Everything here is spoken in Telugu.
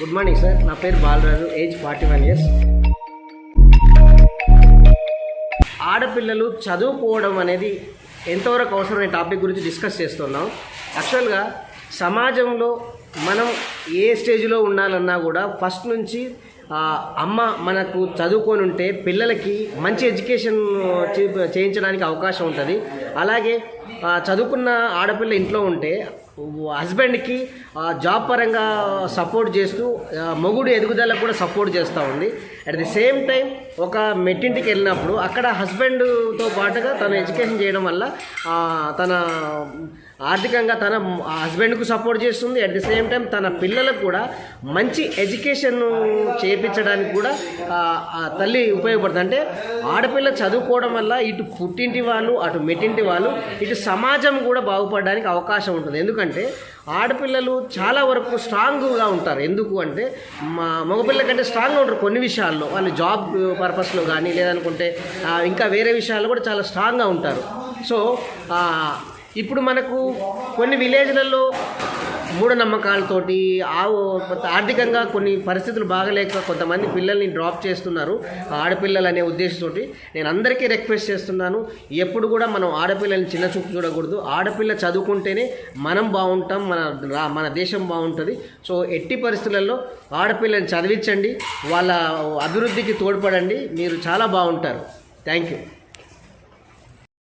గుడ్ మార్నింగ్ సార్ నా పేరు Balaraju age forty one years ఆడపిల్లలు చదువుకోవడం అనేది ఎంతవరకు అవసరమైన టాపిక్ గురించి డిస్కస్ చేస్తున్నాం. యాక్చువల్గా సమాజంలో మనం ఏ స్టేజ్లో ఉండాలన్నా కూడా ఫస్ట్ నుంచి అమ్మ మనకు చదువుకొని ఉంటే పిల్లలకి మంచి ఎడ్యుకేషన్ చే- చేయించడానికి అవకాశం ఉంటుంది. అలాగే చదువుకున్న ఆడపిల్ల ఇంట్లో ఉంటే హస్బెండ్కి జాబ్ పరంగా సపోర్ట్ చేస్తూ మొగుడు ఎదుగుదలకు కూడా సపోర్ట్ చేస్తూ ఉంది. అట్ ది సేమ్ టైం ఒక మెట్టింటికి వెళ్ళినప్పుడు అక్కడ హస్బెండ్తో పాటుగా తను ఎడ్యుకేషన్ చేయడం వల్ల తన ఆర్థికంగా తన హస్బెండ్కు సపోర్ట్ చేస్తుంది. అట్ ది సేమ్ టైం తన పిల్లలకు కూడా మంచి ఎడ్యుకేషన్ చేయించడానికి కూడా తల్లి ఉపయోగపడుతుంది. అంటే ఆడపిల్ల చదువుకోవడం వల్ల ఇటు పుట్టింటి వాళ్ళు అటు మెట్టింటి వాళ్ళు ఇటు సమాజం కూడా బాగుపడడానికి అవకాశం ఉంటుంది. ఎందుకంటే ఆడపిల్లలు చాలా వరకు స్ట్రాంగ్గా ఉంటారు. ఎందుకు అంటే మా మగపిల్ల కంటే స్ట్రాంగ్గా ఉంటారు కొన్ని విషయాల్లో. వాళ్ళు జాబ్ పర్పస్లో కానీ లేదనుకుంటే ఇంకా వేరే విషయాల్లో కూడా చాలా స్ట్రాంగ్గా ఉంటారు. సో ఇప్పుడు మనకు కొన్ని విలేజ్లలో మూఢనమ్మకాలతోటి ఆవు ఆర్థికంగా కొన్ని పరిస్థితులు బాగలేక కొంతమంది పిల్లల్ని డ్రాప్ చేస్తున్నారు ఆడపిల్లలు అనే ఉద్దేశంతో నేను అందరికీ రిక్వెస్ట్ చేస్తున్నాను ఎప్పుడు కూడా మనం ఆడపిల్లల్ని చిన్న చూపు చూడకూడదు. ఆడపిల్ల చదువుకుంటేనే మనం బాగుంటాం మన మన దేశం బాగుంటుంది. సో ఎట్టి పరిస్థితులలో ఆడపిల్లని చదివించండి వాళ్ళ అభివృద్ధికి తోడ్పడండి మీరు చాలా బాగుంటారు. Thank you.